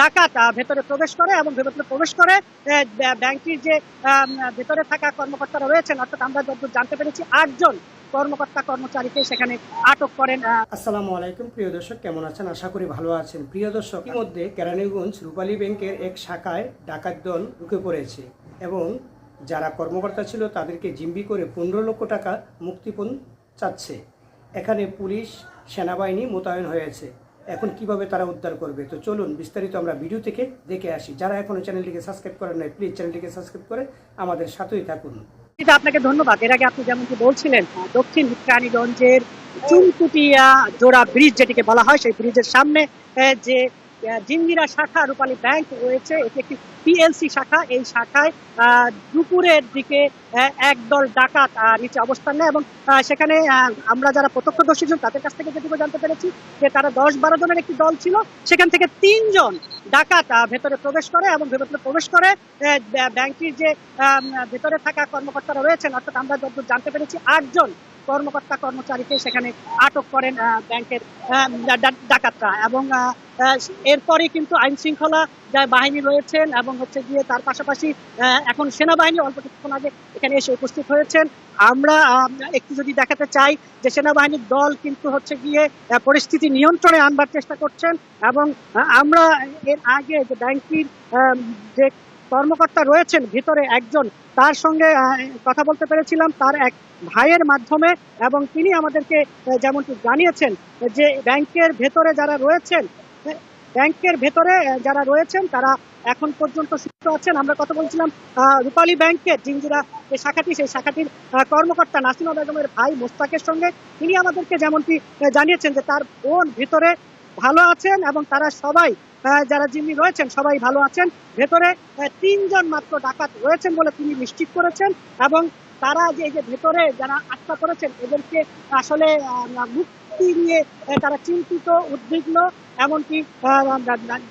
ডাকাত ভেতরে প্রবেশ করে এবং ভেতরে প্রবেশ করে ব্যাংকটির যে ভেতরে থাকা কর্মকর্তারা রয়েছেন, অর্থাৎ আমরা যতদূর জানতে পেরেছি, আটজন কর্মকর্তা কর্মচারীকে সেখানে আটক করেন আসসালামু আলাইকুম, প্রিয় দর্শক, কেমন আছেন? আশা করি ভালো আছেন। প্রিয় দর্শক, ইতিমধ্যে কেরানীগঞ্জ রূপালী ব্যাংকের এক শাখায় ডাকাত দল ঢুকে পড়েছে এবং যারা কর্মকর্তা ছিল তাদেরকে জিম্বি করে পনেরো লক্ষ টাকা মুক্তিপণ চাচ্ছে। এখানে পুলিশ, সেনাবাহিনী মোতায়েন হয়েছে। এখন কীভাবে তারা উদ্ধার করবে? তো চলুন বিস্তারিত আমরা ভিডিও থেকে দেখে আসি। যারা এখনও চ্যানেলটিকে সাবস্ক্রাইব করেন নাই, প্লিজ চ্যানেলটিকে সাবস্ক্রাইব করে আমাদের সাথেই থাকুন। আপনাকে ধন্যবাদ। এর আগে আপনি যেমনটি বলছিলেন দক্ষিণ রানীগঞ্জের চুনকুটিয়া জোড়া ব্রিজ, যেটিকে বলা হয়, সেই ব্রিজের সামনে যে জিঞ্জিরা শাখা, রূপালী ব্যাংক রয়েছে। এটি একটি পিএলসি শাখা। এই শাখায় দুপুরের দিকে একদল ডাকাত নিচে অবস্থান নেয় এবং সেখানে আমরা যারা প্রত্যক্ষদর্শী জন তাদের কাছ থেকে যেটুকু জানতে পেরেছি, যে তারা দশ বারো জনের একটি দল ছিল। সেখান থেকে তিনজন ডাকাত ভেতরে প্রবেশ করে এবং ভেতরে প্রবেশ করে ব্যাংকটির যে ভেতরে থাকা কর্মকর্তারা রয়েছেন, অর্থাৎ আমরা যতদূর জানতে পেরেছি, আটজন কর্মকর্তা কর্মচারীকে সেখানে আটক করেন ব্যাংকের ডাকাতরা এবং এরপরে কিন্তু আইন শৃঙ্খলা যা বাহিনী রয়েছেন এবং হচ্ছে গিয়ে তার পাশাপাশি এখন সেনাবাহিনী অল্প কিছুক্ষণ আগে এখানে এসে উপস্থিত হয়েছেন। আমরা একটু যদি দেখাতে চাই যে সেনাবাহিনীর দল কিন্তু হচ্ছে গিয়ে পরিস্থিতি নিয়ন্ত্রণে আনবার চেষ্টা করছেন এবং আমরা এর আগে যে ব্যাংকটির যে কর্মকর্তা রয়েছেন ভিতরে একজন। তার সঙ্গে কথা বলতে পেরেছিলাম তার এক ভাইয়ের মাধ্যমে এবং তিনি আমাদেরকে যেমনটি জানিয়েছেন যে ব্যাংকের ভেতরে যারা রয়েছেন, ব্যাংকের ভেতরে যারা রয়েছেন তারা এখন পর্যন্ত সুস্থ আছেন। আমরা কথা বলছিলাম রূপালী ব্যাংকের জিঞ্জিরা যে শাখাটি, সেই শাখাটির কর্মকর্তা নাসিমা বেগমের ভাই মোস্তাকের সঙ্গে তিনি আমাদেরকে যেমনটি জানিয়েছেন যে তার বোন ভিতরে ভালো আছেন এবং তারা সবাই যারা জিম্মি রয়েছেন, সবাই ভালো আছেন। ভেতরে তিনজন মাত্র ডাকাত রয়েছেন বলে তিনি নিশ্চিত করেছেন এবং তারা যে যে ভেতরে যারা আটকা করেছেন এদেরকে আসলে মুক্তি নিয়ে তারা চিন্তিত, উদ্বিগ্ন এমনকি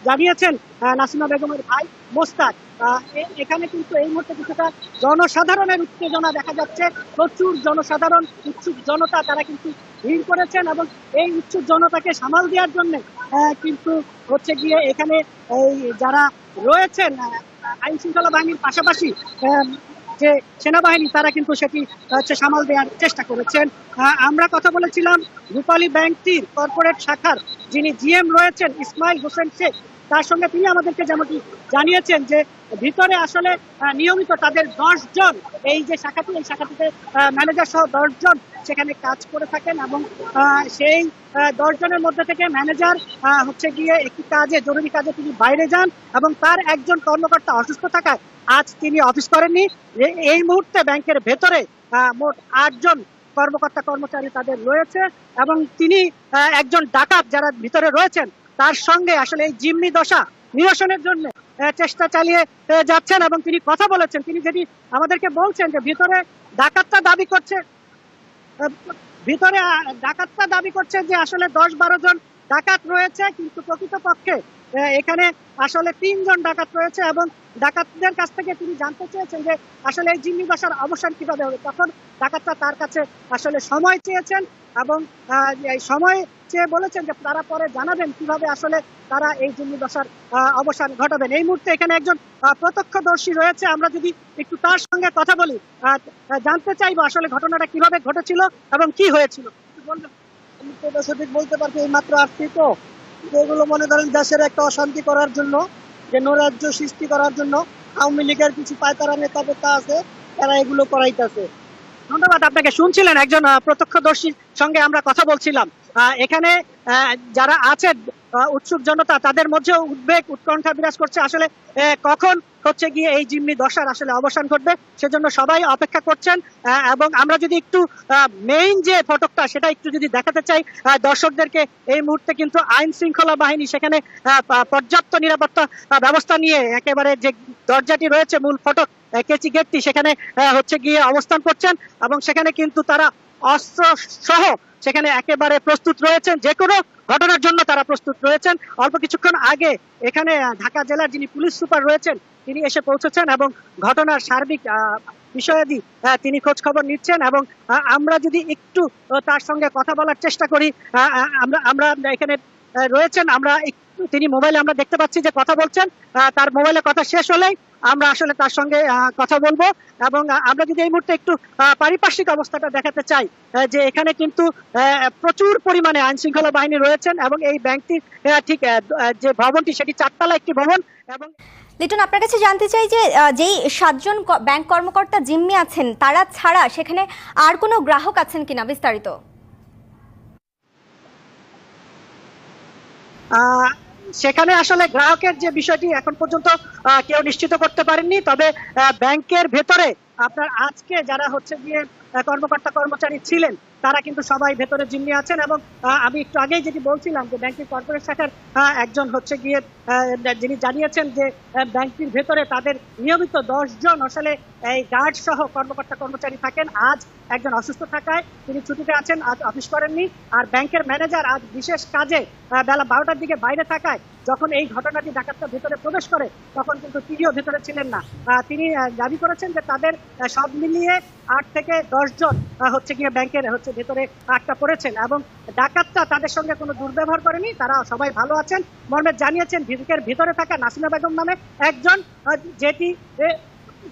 জানিয়েছেন নাসিমা বেগমের ভাই মোস্তাক এখানে কিন্তু এই মুহূর্তে কিছুটা জনসাধারণের উত্তেজনা দেখা যাচ্ছে। প্রচুর জনসাধারণ, উৎসুক জনতা তারা কিন্তু ভিড় করেছেন এবং এই উৎসুক জনতাকে সামাল দেওয়ার জন্য কিন্তু হচ্ছে গিয়ে এখানে এই যারা রয়েছেন আইন শৃঙ্খলা বাহিনীর পাশাপাশি যে সেনাবাহিনী, তারা কিন্তু সেটি হচ্ছে সামাল দেওয়ার চেষ্টা করেছেন। আমরা কথা বলেছিলাম রূপালী ব্যাংকটির কর্পোরেট শাখার যিনি জিএম রয়েছেন, ইসমাইল হোসেন শেখ, তার সঙ্গে তিনি আমাদেরকে যেমনটি জানিয়েছেন যে, ভিতরে আসলে নিয়মিত তাদের জন, এই যে শাখাটি, এই শাখাটিতে ম্যানেজার সহ দশ জন সেখানে কাজ করে থাকেন এবং সেই দশজনের মধ্যে থেকে ম্যানেজার হচ্ছে গিয়ে একটি কাজে, জরুরি কাজে তিনি বাইরে যান এবং তার একজন কর্মকর্তা অসুস্থ থাকায় আজ তিনি অফিস করেননি। এই মুহূর্তে ব্যাংকের ভেতরে মোট আটজন কর্মকর্তা কর্মচারী তাদের রয়েছে এবং তিনি একজন ডাকাত যারা ভিতরে রয়েছেন, তার সঙ্গে আসলে এই জিম্মি দশা নিরসনের জন্য চেষ্টা চালিয়ে যাচ্ছেন এবং তিনি কথা বলেছেন। তিনি যেটি আমাদেরকে বলছেন যে ভিতরে ডাকাতটা দাবি করছে ভিতরে ডাকাতটা দাবি করছে যে আসলে দশ বারো জন ডাকাত রয়েছে, কিন্তু প্রকৃতপক্ষে এখানে আসলে তিনজন ডাকাত রয়েছে এবং ডাকাতদের কাছ থেকে তিনি জানতে চেয়েছেন যে আসলে এই জিম্মি দশার অবসান কীভাবে হবে। তখন ডাকাতরা তার কাছে আসলে সময় চেয়েছেন এবং সময় চেয়ে বলেছেন যে তারা পরে জানাবেন কীভাবে আসলে তারা এই জিম্মি আহ, অবসান ঘটাবেন। এই মুহূর্তে এখানে একজন প্রত্যক্ষদর্শী রয়েছে। আমরা যদি একটু তার সঙ্গে কথা বলি জানতে চাইব আসলে ঘটনাটা কীভাবে ঘটেছিল এবং কি হয়েছিল। বলবেন? সঠিক বলতে পারছি এই মাত্র আসছি তো। এগুলো মনে করেন দেশের একটা অশান্তি করার জন্য, যে নৈরাজ্য সৃষ্টি করার জন্য আওয়ামী লীগের কিছু পায়তারা নেতা বেতা আছে, তারা এগুলো করাইতেছে। ধন্যবাদ আপনাকে। শুনছিলেন একজন প্রত্যক্ষদর্শীর সঙ্গে আমরা কথা বলছিলাম। এখানে যারা আছে উৎসুক জনতা, তাদের মধ্যেও উদ্বেগ, উৎকণ্ঠা বিরাজ করছে। আসলে কখন হচ্ছে গিয়ে এই জিম্মি দশার আসলে অবসান ঘটবে, সেজন্য সবাই অপেক্ষা করছেন। এবং আমরা যদি একটু মেইন যে ফটকটা, সেটা একটু যদি দেখাতে চাই দর্শকদেরকে, এই মুহূর্তে কিন্তু আইন শৃঙ্খলা বাহিনী সেখানে পর্যাপ্ত নিরাপত্তা ব্যবস্থা নিয়ে একেবারে যে দরজাটি রয়েছে, মূল ফটক কেচি গেটটি, সেখানে হচ্ছে গিয়ে অবস্থান করছেন। এবং সেখানে কিন্তু তারা অস্ত্র সহ সেখানে একেবারে প্রস্তুত রয়েছেন। যে কোনো ঘটনার জন্য তারা প্রস্তুত রয়েছেন। অল্প কিছুক্ষণ আগে এখানে ঢাকা জেলার যিনি পুলিশ সুপার রয়েছেন, তিনি এসে পৌঁছেছেন এবং ঘটনার সার্বিক বিষয়াদি তিনি খোঁজ খবর নিচ্ছেন এবং আমরা যদি একটু তার সঙ্গে কথা বলার চেষ্টা করি আমরা আমরা এখানে রয়েছেন, আমরা তিনি মোবাইলে আমরা দেখতে পাচ্ছি যে কথা বলছেন তার মোবাইলে কথা শেষ হলেই আমরা আসলে তার সঙ্গে কথা বলব এবং আমরা যদি এই মুহূর্তে একটু পারিপার্শ্বিক অবস্থাটা দেখাতে চাই যে এখানে কিন্তু প্রচুর পরিমাণে আইন শৃঙ্খলা বাহিনী রয়েছেন এবং এই ব্যাংকটি আহ, ঠিক যে ভবনটি সেটি চারতলা একটি ভবন এবং লিটন আপনার কাছে জানতে চাই যে যেই সাতজন ব্যাংক কর্মকর্তা জিম্মি আছেন তারা ছাড়া সেখানে আর কোনো গ্রাহক আছেন কিনা বিস্তারিত? আহ, সেখানে আসলে গ্রাহকের যে বিষয়টি এখন পর্যন্ত কেউ নিশ্চিত করতে পারেননি। তবে ব্যাংকের ভেতরে আপনার আজকে যারা হচ্ছে গিয়ে কর্মকর্তা কর্মচারী ছিলেন, তারা কিন্তু সবাই ভেতরে জিম্মি আছেন এবং আমি একটু আগেই যেটি বলছিলাম যে ব্যাংকের কর্পোরেট শাখার একজন হচ্ছে গিয়ে যিনি জানিয়েছেন যে ব্যাংকটির ভেতরে তাদের নিয়মিত দশ জন আসলে এই গার্ড সহ কর্মকর্তা কর্মচারী থাকেন। আজ একজন অসুস্থ থাকায় তিনি ছুটিতে আছেন, আজ অফিস করেননি। আর ব্যাংকের ম্যানেজার আজ বিশেষ কাজে বেলা বারোটার দিকে বাইরে থাকায় যখন এই ঘটনাটি ডাকাতটা ভেতরে প্রবেশ করে, তখন কিন্তু তিনিও ভেতরে ছিলেন না। তিনি দাবি করেছেন যে তাদের সব মিলিয়ে আট থেকে দশ জন হচ্ছে গিয়ে ব্যাংকের, হচ্ছে ভেতরে আটটা পড়েছেন এবং ডাকাতটা তাদের সঙ্গে কোনো দুর্ব্যবহার করেনি। তারা সবাই ভালো আছেন। মর্মে জানিয়েছেন ব্যাংকের ভিতরে থাকা নাসিমা বেগম নামে একজন যেটি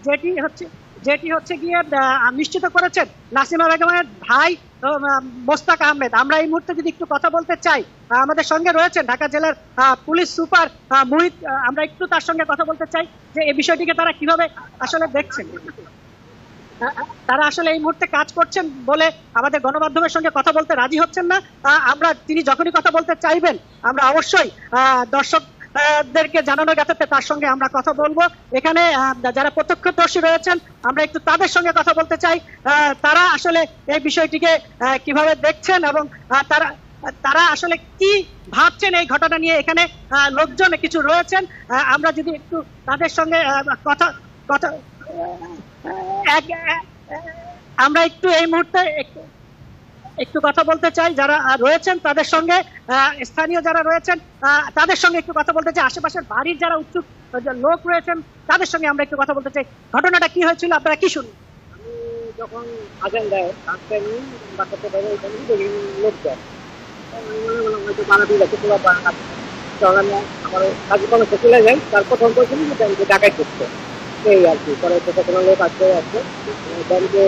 যেটি হচ্ছে যেটি হচ্ছে গিয়ে নিশ্চিত করেছেন। নাসিমা বেগমের ভাই মোস্তাক আহমেদ, আমরা এই মুহূর্তে যদি একটু কথা বলতে চাই আমাদের সঙ্গে রয়েছেন ঢাকা জেলার পুলিশ সুপার মুহিত আমরা একটু তার সঙ্গে কথা বলতে চাই যে এই বিষয়টিকে তারা কীভাবে আসলে দেখছেন। তারা আসলে এই মুহূর্তে কাজ করছেন বলে আমাদের গণমাধ্যমের সঙ্গে কথা বলতে রাজি হচ্ছেন না। আমরা, তিনি যখনই কথা বলতে চাইবেন, আমরা অবশ্যই দর্শক আহ, দেরকে জানানোর জ্ঞাতার্থে তার সঙ্গে আমরা কথা বলব। এখানে যারা প্রত্যক্ষদর্শী রয়েছেন আমরা একটু তাদের সঙ্গে কথা বলতে চাই। তারা আসলে এই বিষয়টিকে কীভাবে দেখছেন এবং তারা তারা আসলে কি ভাবছেন এই ঘটনা নিয়ে? এখানে লোকজন কিছু রয়েছেন। আমরা যদি একটু তাদের সঙ্গে কথা কথা আমরা একটু এই মুহূর্তে একটু- কথা বলতে চাই, যারা রয়েছেন তাদের সঙ্গে স্থানীয় যারা রয়েছেন তাদের সঙ্গে একটু কথা বলতে চাই। আশেপাশের বাড়ির যারা উৎসুক লোক রয়েছেন, তাদের সঙ্গে আমরা একটু কথা বলতে চাই। ঘটনাটা কি হয়েছিল? আপনারা কি শুনুন যখন আজান দেয় আসতে আমি লোক আমার চলে তার প্রথম বলছিলাম যে ডাকাই করছে এই আর কি। পরে কোনো লোক আসতে আসছে ব্যাংকে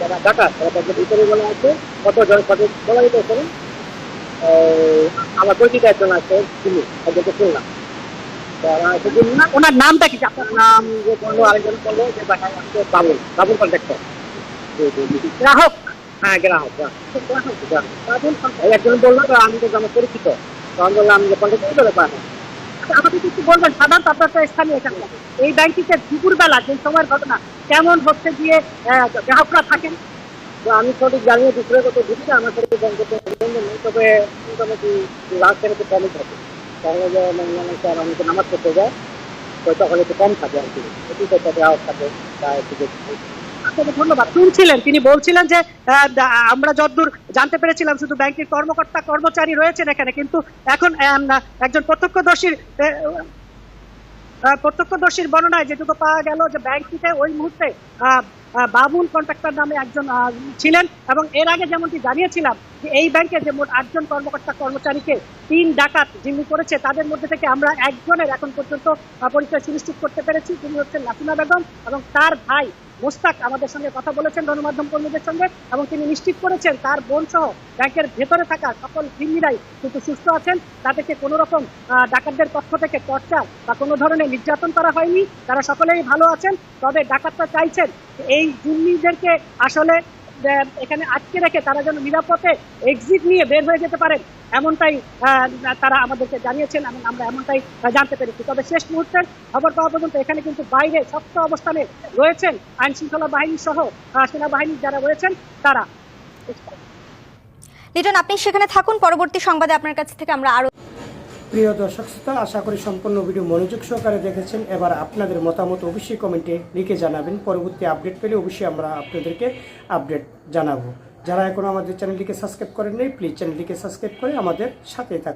যারা ডাকা তারা ব্যাংকের ভিতরে বলে আছে কত বলা যেতে পারে আমার পরিচিত একজন আছে তিনি একজনকে শুনলাম। ওনার নামটা কি? আপনার নাম যে বলল আরেকজন বলল যে বাসায় আসছে বাবুল বাবুল কন্ট্রাক্টর গ্রাহক? হ্যাঁ গ্রাহক গ্রাহক। একজন বলল আমি তো আমার পরিচিত। তখন বললাম যে কন্ট্রাক্ট করে পায় আমাদের কিছু বলবেন? সাধারণত আপনার তো স্থানীয় এখানকার এই ব্যাংকটিতে দুপুরবেলা যে সময়ের ঘটনা, কেমন হচ্ছে গিয়ে গ্রাহকরা থাকেন? আমি সঠিক জানি দুপুরে কত না, আমার সাথে নেই তবে মোটামুটি লাস্ট একটু কমই থাকে। তাহলে যে মানে মনে স্যার, আমি তো নামাজ পড়তে যাই তো তখন একটু কম থাকে আর কি। একটু তো গ্রাহক থাকে তা একটু বেশি ধন্যবাদ। শুনছিলেন তিনি বলছিলেন যে আমরা যতদূর জানতে পেরেছিলাম শুধু ব্যাংকের কর্মকর্তা, কর্মচারী রয়েছেন এখানে, কিন্তু এখন একজন প্রত্যক্ষদর্শীর প্রত্যক্ষদর্শীর বর্ণনায় যেটুকু পাওয়া গেল যে ব্যাংকটিতে ওই মুহূর্তে বাবুল কন্ট্রাক্টর নামে একজন ছিলেন এবং এর আগে যেমনটি জানিয়েছিলাম যে এই ব্যাংকে যে মোট আটজন কর্মকর্তা, কর্মচারীকে তিন ডাকাত জিম্মি করেছে, তাদের মধ্যে থেকে আমরা একজনের এখন পর্যন্ত পরিচয় সুনিশ্চিত করতে পেরেছি। তিনি হচ্ছেন নাসিমা বেগম এবং তার ভাই মোস্তাক আমাদের সঙ্গে কথা বলেছেন গণমাধ্যম কর্মীদের সঙ্গে এবং তিনি নিশ্চিত করেছেন তার বোন সহ ব্যাংকের ভেতরে থাকা সকল কৃমিরাই কিন্তু সুস্থ আছেন। তাদেরকে কোনো রকম ডাকাতদের পক্ষ থেকে টর্চার বা কোনো ধরনের নির্যাতন করা হয়নি? তারা সকলেই ভালো আছেন, তবে ডাকাতরা চাইছেন এই জিম্মিদেরকে আসলে এখানে আটকে রেখে তারা যেন নিরাপদে এক্সিট নিয়ে বের হয়ে যেতে পারেন, এমনটাই তারা আমাদেরকে জানিয়েছেন এবং আমরা এমনটাই জানতে পেরেছি। তবে শেষ মুহূর্তের খবর পাওয়া পর্যন্ত এখানে কিন্তু বাইরে শক্ত অবস্থানে রয়েছেন আইন শৃঙ্খলা বাহিনী সহ সেনাবাহিনী যারা রয়েছেন, তারা। লিটন, আপনি সেখানে থাকুন, পরবর্তী সংবাদে আপনার কাছ থেকে আমরা আরও প্রিয় দর্শক শ্রোতা, আশা করি সম্পূর্ণ ভিডিও মনোযোগ সহকারে দেখেছেন। এবার আপনাদের মতামত অবশ্যই কমেন্টে লিখে জানাবেন। পরবর্তী আপডেট পেলে অবশ্যই আমরা আপনাদেরকে আপডেট জানাব। যারা এখনও আমাদের চ্যানেলটিকে সাবস্ক্রাইব করেন নাই প্লিজ চ্যানেলটিকে সাবস্ক্রাইব করে আমাদের সাথে থাকুন।